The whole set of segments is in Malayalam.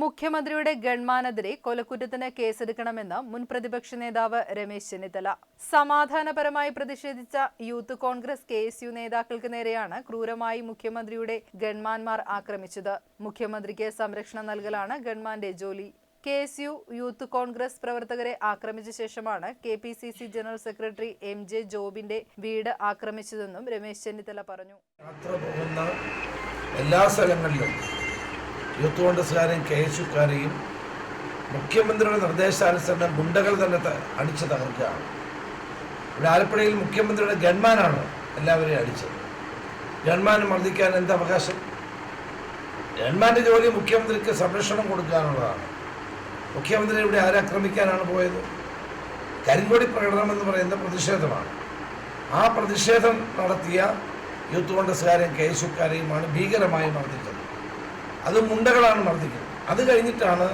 മുഖ്യമന്ത്രിയുടെ ഗൺമാനെതിരെ കൊലക്കുറ്റത്തിന് കേസെടുക്കണമെന്ന് മുൻ പ്രതിപക്ഷ നേതാവ് രമേശ് ചെന്നിത്തല. സമാധാനപരമായി പ്രതിഷേധിച്ച youth Congress K S U നേതാക്കൾക്ക് നേരെയാണ് ക്രൂരമായി മുഖ്യമന്ത്രിയുടെ ഗൺമാൻമാർ ആക്രമിച്ചത്. മുഖ്യമന്ത്രിക്ക് സംരക്ഷണം നൽകലാണ് ഗൺമാന്റെ ജോലി. K S U youth Congress പ്രവർത്തകരെ ആക്രമിച്ച ശേഷമാണ് K P C C general secretary M J ജോബിന്റെ വീട് ആക്രമിച്ചതെന്നും രമേശ് ചെന്നിത്തല പറഞ്ഞു. എല്ലാ സ്ഥലങ്ങളിലും യൂത്ത് കോൺഗ്രസ്സുകാരെയും കെ എസ് യുക്കാരെയും മുഖ്യമന്ത്രിയുടെ നിർദ്ദേശാനുസരണം ഗുണ്ടകൾ തന്നെ അടിച്ചു തകർക്കുകയാണ്. ഇവിടെ ആലപ്പുഴയിൽ മുഖ്യമന്ത്രിയുടെ ഗൺമാനാണ് എല്ലാവരെയും അടിച്ചത്. ഗൺമാൻ മർദ്ദിക്കാൻ എന്ത് അവകാശം? ഗൺമാന്റെ ജോലി മുഖ്യമന്ത്രിക്ക് സംരക്ഷണം കൊടുക്കാനുള്ളതാണ്. മുഖ്യമന്ത്രി ഇവിടെ ആരാക്രമിക്കാനാണ് പോയത്? കരിങ്കൊടി പ്രകടനം എന്ന് പറയുന്ന പ്രതിഷേധമാണ്. ആ പ്രതിഷേധം നടത്തിയ യൂത്ത് കോൺഗ്രസ്സുകാരെയും കെ എസ് യുക്കാരെയുമാണ് ഭീകരമായി മർദ്ദിച്ചത്. അത് മുണ്ടകളാണ് മർദ്ദിക്കുന്നത് അത് കഴിഞ്ഞിട്ടാണ്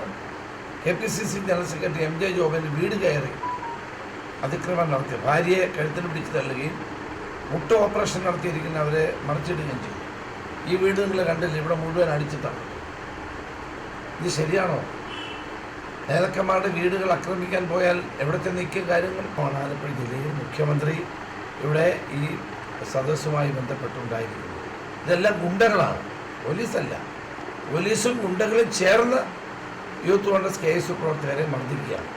K P C C general secretary M J ജോബിന്റെ വീട് കയറി അതിക്രമം നടത്തി ഭാര്യയെ കഴുത്തിന് പിടിച്ച് തള്ളുകയും മുട്ട ഓപ്പറേഷൻ നടത്തിയിരിക്കുന്ന അവരെ മറിച്ചിടുകയും ചെയ്തു. ഈ വീട് നിങ്ങൾ കണ്ടില്ല? ഇവിടെ മുഴുവൻ അടിച്ചിട്ടാണ്. ഇത് ശരിയാണോ? നേതാക്കന്മാരുടെ വീടുകൾ ആക്രമിക്കാൻ പോയാൽ എവിടത്തെ നീക്കിയ കാര്യങ്ങൾ? ആണ് ആലപ്പുഴ ജില്ലയിൽ മുഖ്യമന്ത്രി ഇവിടെ ഈ സദസ്സുമായി ബന്ധപ്പെട്ടുണ്ടായിരിക്കുന്നത് ഇതെല്ലാം ഗുണ്ടകളാണ്. പോലീസല്ല. പോലീസും ഗുണ്ടകളും ചേർന്ന് യൂത്ത് കോൺഗ്രസ് കെ എസ് പ്രവർത്തകരെ മർദ്ദിക്കുകയാണ്.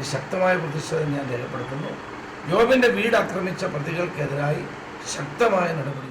ഈ ശക്തമായ പ്രതിഷേധം ഞാൻ രേഖപ്പെടുത്തുന്നു. ജോബിന്റെ വീട് ആക്രമിച്ച പ്രതികൾക്കെതിരായി ശക്തമായ നടപടി